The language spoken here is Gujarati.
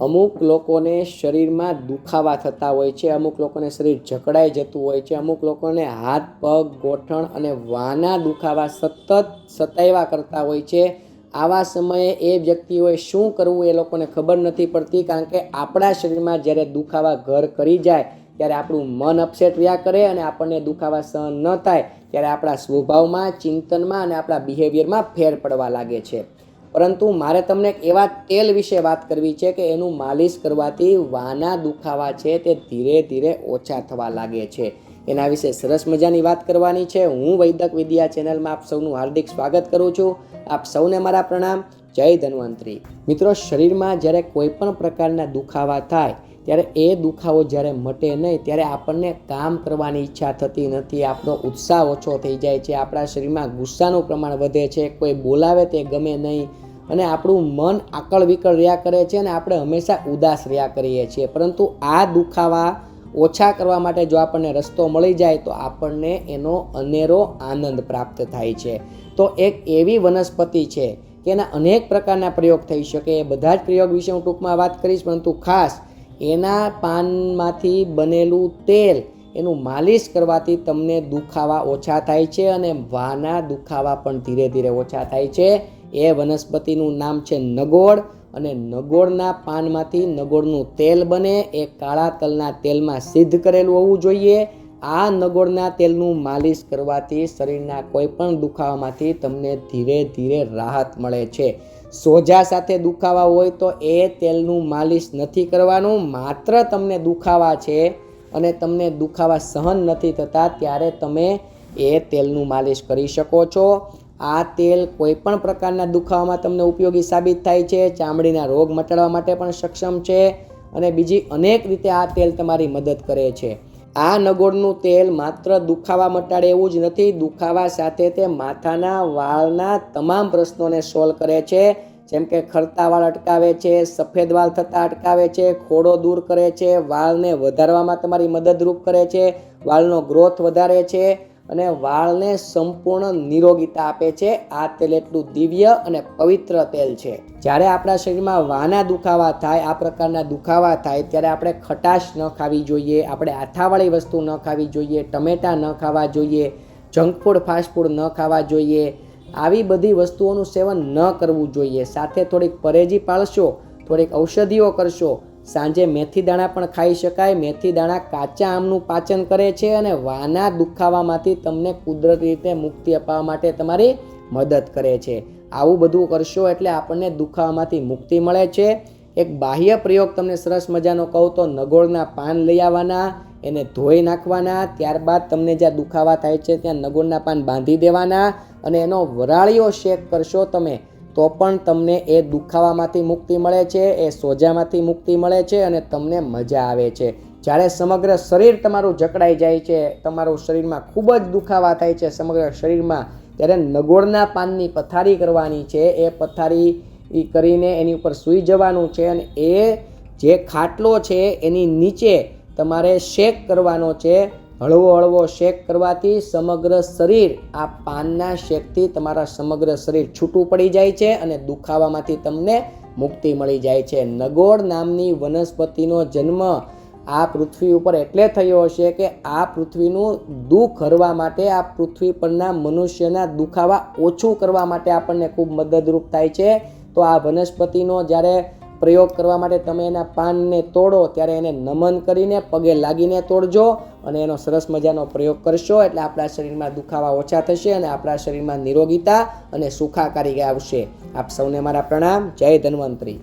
અમુક લોકોને શરીરમાં દુખાવા થતા હોય છે, અમુક લોકોને શરીર જકડાઈ જતું હોય છે, અમુક લોકોને હાથ, પગ, ગોઠણ અને વાના દુખાવા સતત સતાવ્યા કરતા હોય છે. આવા સમયે એ વ્યક્તિઓએ શું કરવું એ લોકોને ખબર નથી પડતી, કારણ કે આપણા શરીરમાં જ્યારે દુખાવા ઘર કરી જાય, ત્યારે આપણું મન અપસેટ રહ્યા કરે અને આપણને દુખાવા સહન ન થાય, ત્યારે આપણા સ્વભાવમાં, ચિંતનમાં અને આપણા બિહેવિયરમાં ફેર પડવા લાગે છે. પરંતુ મારે તમને એક એવા તેલ વિશે વાત કરવી છે કે એનું માલિશ કરવાથી વાના દુખાવા છે તે ધીરે ધીરે ઓછા થવા લાગે છે. એના વિશે સરસ મજાની વાત કરવાની છે. હું વૈદક વિદ્યા ચેનલમાં આપ સૌનું હાર્દિક સ્વાગત કરું છું. આપ સૌને મારા પ્રણામ. જય ધન્વંતરી. મિત્રો, શરીરમાં જ્યારે કોઈ પણ પ્રકારના દુખાવા થાય, ત્યારે એ દુખાવો જ્યારે મટે નહીં, ત્યારે આપણને કામ કરવાની ઈચ્છા થતી નથી. આપણો ઉત્સાહ ઓછો થઈ જાય છે. આપણા શરીરમાં ગુસ્સાનું પ્રમાણ વધે છે. કોઈ બોલાવે તે ગમે નહીં. અને આપણું મન આકળ વિકળ રહ્યા કરે છે અને આપણે હંમેશા ઉદાસ રહ્યા કરીએ છીએ. પરંતુ આ દુખાવા ઓછા કરવા માટે જો આપણને રસ્તો મળી જાય તો આપણને એનો અનેરો આનંદ પ્રાપ્ત થાય છે. તો એક એવી વનસ્પતિ છે કે એના અનેક પ્રકારના પ્રયોગ થઈ શકે. એ બધા જ પ્રયોગ વિશે હું ટૂંકમાં વાત કરીશ, પરંતુ ખાસ એના પાનમાંથી બનેલું તેલ એનું માલિશ કરવાથી તમને દુખાવા ઓછા થાય છે અને વાના દુખાવા પણ ધીરે ધીરે ઓછા થાય છે. એ વનસ્પતિનું નામ છે નગોળ અને નગોળના પાનમાંથી નગોળનું તેલ બને, એ કાળા તલના તેલમાં સિદ્ધ કરેલું હોવું જોઈએ. આ નગોળના તેલનું માલિશ કરવાથી શરીરના કોઈપણ દુખાવામાંથી તમને ધીરે ધીરે રાહત મળે છે. સોજા સાથે દુખાવા હોય તો એ તેલનું માલિશ નથી કરવાનું, માત્ર તમને દુખાવા છે અને તમને દુખાવા સહન નથી થતા, ત્યારે તમે એ તેલનું માલિશ કરી શકો છો. આ તેલ કોઈ પણ પ્રકારના દુખાવામાં તમને ઉપયોગી સાબિત થાય છે, ચામડીના રોગ મટાડવા માટે પણ સક્ષમ છે અને બીજી અનેક રીતે આ તેલ તમારી મદદ કરે છે. આ નગોળનું તેલ માત્ર દુખાવા મટાડે એવું જ નથી, દુખાવા સાથે તે માથાના, વાળના તમામ પ્રશ્નોને સોલ્વ કરે છે. જેમ કે ખરતા વાળ અટકાવે છે, સફેદ વાળ થતાં અટકાવે છે, ખોડો દૂર કરે છે, વાળને વધારવામાં તમારી મદદરૂપ કરે છે, વાળનો ગ્રોથ વધારે છે. અને વાળને સંપૂર્ણ નિરોગીતા આપે છે. આ તેલ એટલું દિવ્ય અને પવિત્ર તેલ છે. જ્યારે આપણા શરીરમાં વાના દુખાવા થાય, આ પ્રકારના દુખાવા થાય, ત્યારે આપણે ખટાશ ન ખાવી જોઈએ, આપણે આથાવાળી વસ્તુ ન ખાવી જોઈએ, ટમેટાં ન ખાવા જોઈએ, જંક ફૂડ, ફાસ્ટ ફૂડ ન ખાવા જોઈએ. આવી બધી વસ્તુઓનું સેવન ન કરવું જોઈએ. સાથે થોડીક પરેજી પાળશો, થોડીક ઔષધિઓ કરશો સાંજે મેથી દાણા પણ ખાઈ શકાય. મેથી દાણા કાચા આમનું પાચન કરે છે અને વાના દુખાવામાંથી તમને કુદરતી રીતે મુક્તિ અપાવવા માટે તમારી મદદ કરે છે. આવું બધું કરશો એટલે આપણને દુખાવામાંથી મુક્તિ મળે છે. એક બાહ્ય પ્રયોગ તમને સરસ મજાનો કહું તો નગોળના પાન લઈ આવવાના, એને ધોઈ નાખવાના, ત્યારબાદ તમને જ્યાં દુખાવા થાય છે ત્યાં નગોળના પાન બાંધી દેવાના અને એનો વરાળીઓ શેક કરશો તમે. તો પણ તમને એ દુખાવામાંથી મુક્તિ મળે છે, એ સોજામાંથી મુક્તિ મળે છે અને તમને મજા આવે છે. જ્યારે સમગ્ર શરીર તમારું જકડાઈ જાય છે, તમારું શરીરમાં ખૂબ જ દુખાવા થાય છે, સમગ્ર શરીરમાં ત્યારે નગોળના પાનની પથારી કરવાની છે, એ પથારી કરીને એની ઉપર સૂઈ જવાનું છે અને એ જે ખાટલો છે એની નીચે તમારે શેક કરવાનો છે. હળવો હળવો શેક કરવાથી સમગ્ર શરીર, આ પાનના શેકથી તમારા સમગ્ર શરીર છૂટું પડી જાય છે અને દુખાવામાંથી તમને મુક્તિ મળી જાય છે. નગોળ નામની વનસ્પતિનો જન્મ આ પૃથ્વી ઉપર એટલે થયો હશે કે આ પૃથ્વીનું દુઃખ હરવા માટે, આ પૃથ્વી પરના મનુષ્યના દુખાવા ઓછું કરવા માટે આપણને ખૂબ મદદરૂપ થાય છે. તો આ વનસ્પતિનો જ્યારે પ્રયોગ કરવા માટે તમે એના પાનને તોડો, ત્યારે એને નમન કરીને પગે લાગીને તોડજો અને એનો સરસ મજાનો પ્રયોગ કરશો. એટલે આપણા શરીરમાં દુખાવા ઓછા થશે અને આપણા શરીરમાં નિરોગીતા અને સુખાકારી આવશે. આપ સૌને મારા પ્રણામ. જય ધન્વંતરી.